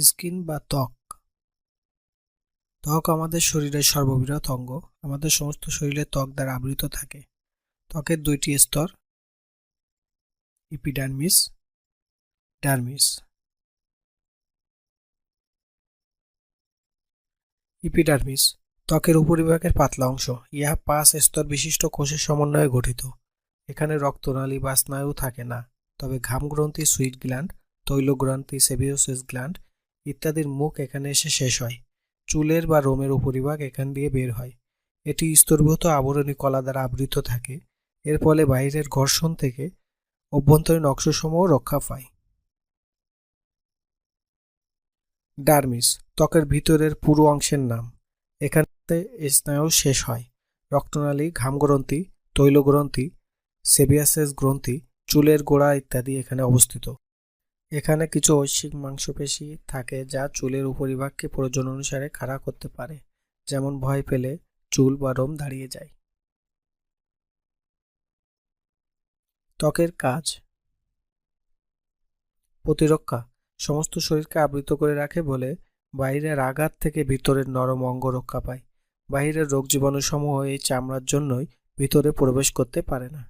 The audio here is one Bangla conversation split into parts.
স্কিন বা ত্বক? ত্বক আমাদের শরীরের সর্ববৃহৎ অঙ্গ। আমাদের সমস্ত শরীরে ত্বক দ্বারা আবৃত থাকে। ত্বকের দুইটি স্তর ইপিডার্মিস ডার্মিস ইপিডার্মিস ত্বকের উপরিভাগের পাতলা অংশ। ইহা পাঁচ স্তর বিশিষ্ট কোষের সমন্বয়ে গঠিত। এখানে রক্তনালী বা স্নায়ু থাকে না। তবে ঘামগ্রন্থি সুইট গ্ল্যান্ড, তৈলগ্রন্থি, সেবিওসিস গ্ল্যান্ড ইত্যাদির মুখ এখানে এসে শেষ হয়। চুলের বা রোমের উপরিভাগ এখান দিয়ে বের হয়। এটি স্তরভূত আবরণী কলা দ্বারা আবৃত থাকে। এর ফলে বাইরের ঘর্ষণ থেকে অভ্যন্তরীণ অংশসমূহ রক্ষা পায়। ডার্মিস, ত্বকের ভিতরের পুরো অংশের নাম। এখানে স্নায়ু শেষ হয়। রক্তনালী, ঘামগ্রন্থি, তৈলগ্রন্থি সেবিয়াসেস গ্রন্থি, চুলের গোড়া ইত্যাদি এখানে অবস্থিত। এখানে কিছু ঐশ্বিক মাংসপেশি থাকে যা চুলের উপরিভাগকে প্রয়োজন অনুসারে খাড়া করতে পারে, যেমন ভয় পেলে চুল বা রোম দাঁড়িয়ে যায়। ত্বকের কাজ প্রতিরক্ষা, সমস্ত শরীরকে আবৃত করে রাখে বলে বাইরের আঘাত থেকে ভিতরের নরম অঙ্গ রক্ষা পায়। বাহিরের রোগ জীবাণুসমূহ এই চামড়ার জন্যই ভিতরে প্রবেশ করতে পারে না।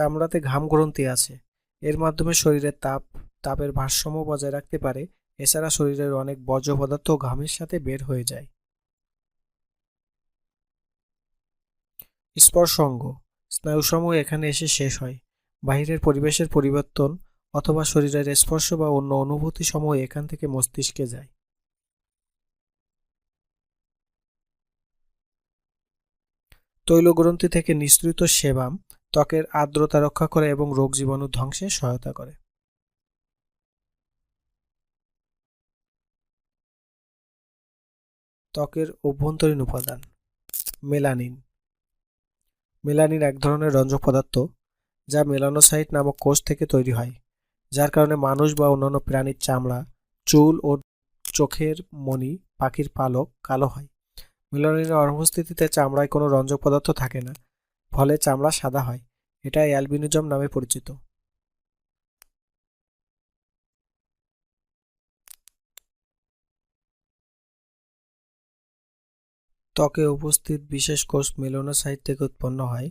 চামড়াতে ঘাম গ্রন্থি আছে। এর মাধ্যমে শরীরের তাপ, তাপের ভারসাম্য বজায় রাখতে পারে। এছাড়া শরীরের অনেক বর্জ্য পদার্থ ঘামের সাথে বের হয়ে যায়। স্পর্শ অঙ্গ স্নায়ুসমূহ এখানে এসে শেষ হয়। বাহিরের পরিবেশের পরিবর্তন অথবা শরীরের স্পর্শ বা অন্য অনুভূতি সমূহ এখান থেকে মস্তিষ্কে যায়। তৈলগ্রন্থি থেকে নিঃসৃত সেবাম ত্বকের আর্দ্রতা রক্ষা করে এবং রোগ জীবাণু ধ্বংসে সহায়তা করে। ত্বকের অভ্যন্তরীণ উপাদান, মেলানিন। মেলানিন এক ধরনের রঞ্জক পদার্থ যা মেলানোসাইট নামক কোষ থেকে তৈরি হয়, যার কারণে মানুষ বা অন্যান্য প্রাণীর চামড়া, চুল ও চোখের মণি, পাখির পালক কালো হয়। মেলানিনের অনুপস্থিতিতে চামড়ায় কোনো রঞ্জক পদার্থ থাকে না ফলে চামড়া সাদা হয়। এটা অ্যালবিনিজম নামে পরিচিত। ত্বকে উপস্থিত বিশেষ কোষ মেলোনোসাইট থেকে উৎপন্ন হয়।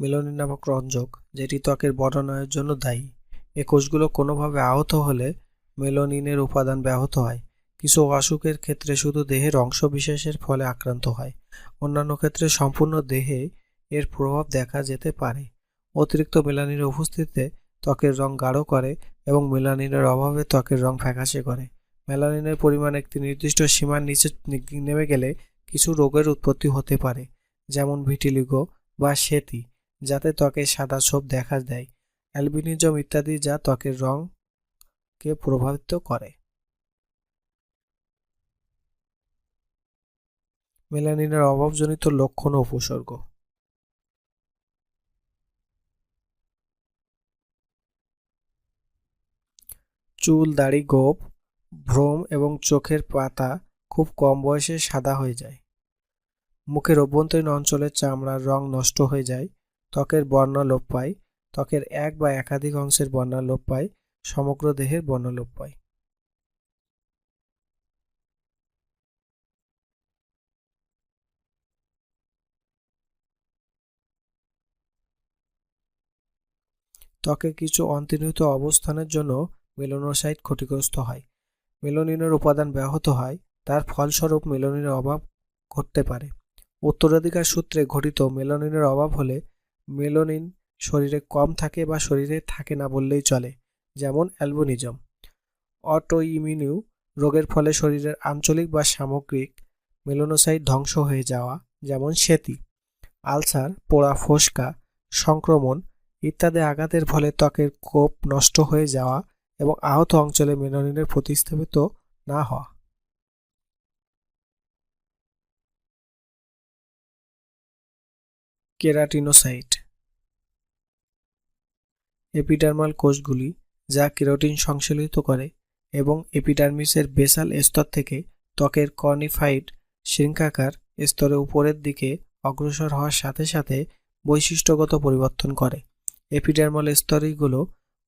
মেলোনিন নামক রঞ্জক, যেটি ত্বকের বর্ণনায়ের জন্য দায়ী। এ কোষগুলো কোনোভাবে আহত হলে মেলোনিনের উপাদান ব্যাহত হয়। কিছু অসুখের ক্ষেত্রে শুধু দেহের অংশ বিশেষের ফলে আক্রান্ত হয়। অন্যান্য ক্ষেত্রে সম্পূর্ণ দেহে এর প্রভাব দেখা যেতে পারে। অতিরিক্ত মেলানিনের উপস্থিতিতে ত্বকের রং গাঢ় করে এবং মেলানিনের অভাবে ত্বকের রং ফ্যাকাশে করে। মেলানিনের পরিমাণ একটি নির্দিষ্ট সীমার নিচে নেমে গেলে কিছু রোগের উৎপত্তি হতে পারে, যেমন ভিটিলিগো বা সেতি, যাতে ত্বকে সাদা ছোপ দেখা দেয়, অ্যালবিনিজম ইত্যাদি যা ত্বকের রংকে প্রভাবিত করে। মেলানিনের অভাবজনিত লক্ষণ ও উপসর্গ চুল, দাড়ি, গোপ, ভ্রম এবং চোখের পাতা খুব কম বয়সে সাদা হয়ে যায়। মুখের অভ্যন্তরীণ অঞ্চলের চামড়ার রং নষ্ট হয়ে যায়, ত্বকের বর্ণ লোপ পায়, ত্বকের এক বা একাধিক অংশের বর্ণ লোপ পায়, সমগ্র দেহের বর্ণ লোপ পায়। ত্বকে কিছু অন্তর্নিহিত অবস্থানের জন্য মেলোনোসাইট ক্ষতিগ্রস্ত হয়। মেলোনিনের উপাদান ব্যাহত হয়, তার ফলস্বরূপ মেলোনিনের অভাব ঘটতে পারে। উত্তরাধিকার সূত্রে ঘটিত মেলোনিনের অভাব হলে মেলোনিন শরীরে কম থাকে বা শরীরে থাকে না বললেই চলে, যেমন অ্যালবোনিজম। অটো ইমিউনিউ রোগের ফলে শরীরের আঞ্চলিক বা সামগ্রিক মেলোনোসাইট ধ্বংস হয়ে যাওয়া, যেমন সেতি, আলসার, পোড়া, ফোসকা, সংক্রমণ ইত্যাদি আঘাতের ফলে ত্বকের কোপ নষ্ট হয়ে যাওয়া এবং আহত অঞ্চলে মেলানিনের প্রতিস্থাপিত না হওয়া। কেরাটিনোসাইট। এপিডার্মাল কোষগুলি যা কেরোটিন সংশ্লেষিত করে এবং এপিডার্মিসের বেসাল স্তর থেকে ত্বকের কর্নিফাইড শৃঙ্খাকার স্তরে উপরের দিকে অগ্রসর হওয়ার সাথে সাথে বৈশিষ্ট্যগত পরিবর্তন করে। এপিডার্মাল স্তরগুলো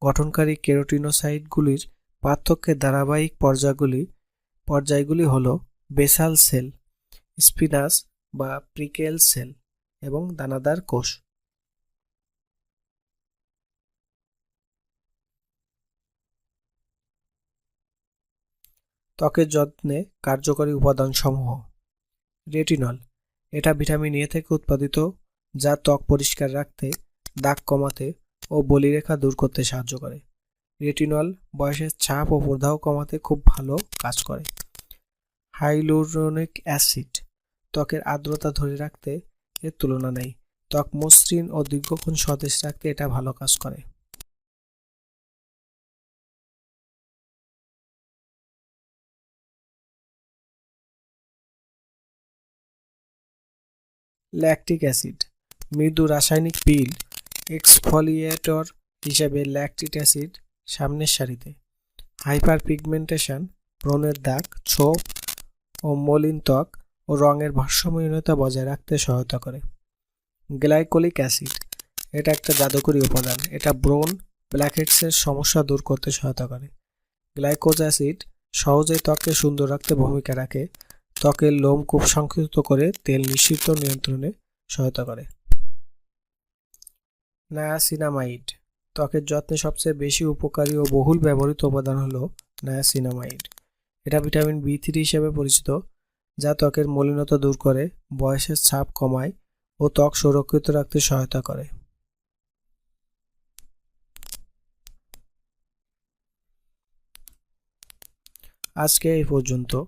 গঠনকারী কেরোটিনোসাইটগুলির পার্থক্যের ধারাবাহিক পর্যায়গুলি পর্যায়গুলি হল বেসাল সেল, স্পিনাস বা প্রিকেল সেল এবং দানাদার কোষ। ত্বকের যত্নে কার্যকরী উপাদানসমূহ। রেটিনল, এটা ভিটামিন এ থেকে উৎপাদিত, যা ত্বক পরিষ্কার রাখতে, দাগ কমাতে ও বলিরেখা দূর করতে সাহায্য করে। রেটিনল বয়সের ছাপ ও প্রদাহ কমাতে খুব ভালো কাজ করে। হাইলুরোনিক অ্যাসিড ত্বকের আর্দ্রতা ধরে রাখতে এর তুলনা নেই। ত্বক মসৃণ ও দীর্ঘক্ষণ সতেজ রাখতে এটা ভালো কাজ করে। ল্যাকটিক অ্যাসিড, মৃদু রাসায়নিক পিল এক্সফলিয়েটর হিসেবে ল্যাকটিক অ্যাসিড সামনের সারিতে। হাইপার পিগমেন্টেশন ব্রণের দাগ, ছোপ ও মলিন ত্বক ও রঙের ভারসাম্যহীনতা বজায় রাখতে সহায়তা করে। গ্লাইকোলিক অ্যাসিড এটা একটা জাদুকরী উপাদান। এটা ব্রণ ব্ল্যাকহেডসের সমস্যা দূর করতে সহায়তা করে। গ্লাইকোজ অ্যাসিড সহজেই ত্বককে সুন্দর রাখতে ভূমিকা রাখে। ত্বকের লোম খুব সংকুচিত করে তেল নিঃসৃত নিয়ন্ত্রণে সহায়তা করে। নায়াসিনামাইড। ত্বকের যত্নে সবচেয়ে বেশি উপকারী ও বহুল ব্যবহৃত উপাদান হলো নায়াসিনামাইড। এটা ভিটামিন বি থ্রি হিসেবে পরিচিত, যা ত্বকের মলিনতা দূর করে, বয়সের ছাপ কমায় ও ত্বক সুরক্ষিত রাখতে সহায়তা করে। আজকে এই পর্যন্ত।